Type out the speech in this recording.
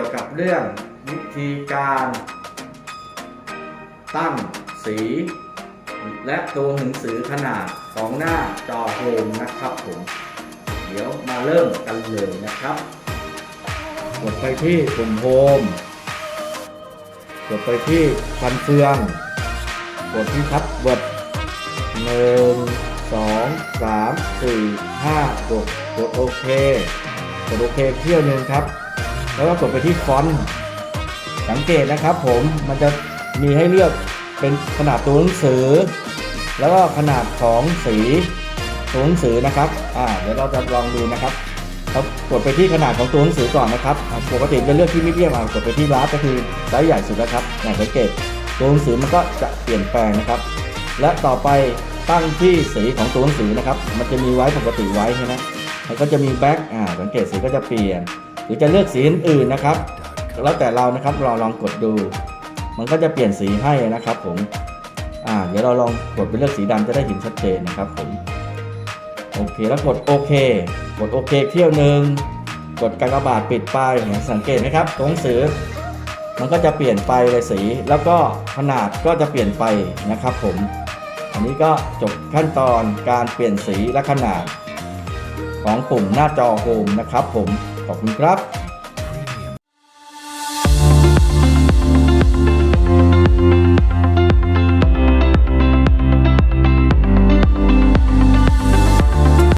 เกี่ยวกับเรื่องวิธีการตั้งสี และตัวหนังสือขนาดของหน้าจอโฮมนะครับผม เดี๋ยวมาเริ่มกันเลยนะครับ กดไปที่ปุ่มโฮม กดไปที่ฟันเฟือง กดที่ทับเวิร์ดหนึ่งสองสามสี่ห้ากดกดโอเค กดโอเคเที่ยวหนึ่งครับ แล้วก็กดไปที่ฟอนต์สังเกตนะครับผมมันจะมีให้เลือกเป็นขนาดตัวหนังสือ แล้วก็ขนาดของสีตัวหนังสือนะครับอ่าเดี๋ยวเราจะลองดูนะครับเรากดไปที่ขนาดของตัวหนังสือก่อนนะครับปกติจะเลือกที่มีเดียมากดไปที่ลาร์จก็คือไซส์ใหญ่สุดแล้วครับอย่างสังเกตตัวหนังสือมันก็จะเปลี่ยนแปลงนะครับ และต่อไปตั้งที่สีของตัวหนังสือนะครับ มันจะมีไว้ปกติไว้ใช่ไหมมันก็จะมีแบ็คอ่าสังเกตสีก็จะเปลี่ยน รือจะเลือกสีอื่นๆนะครับ แล้วแต่เรานะครับเราลองกดดู มันก็จะเปลี่ยนสีให้นะครับ ผมอ่าเดี๋ยวเราลองกดไปเลือกสีดำจะได้เห็นชัดเจนนะครับผมโอเคแล้วกดโอเค กดโอเคเที่ยวหนึ่งกดกากบาทปิดป้ายอย่างสังเกตนะครับตัวหนังสือมันก็จะเปลี่ยนไปเลยสี แล้วก็ขนาดก็จะเปลี่ยนไปนะครับ ผม อันนี้ก็จบขั้นตอนการเปลี่ยนสีและขนาดของปุ่มหน้าจอโฮมนะครับ ผม ขอบคุณครับ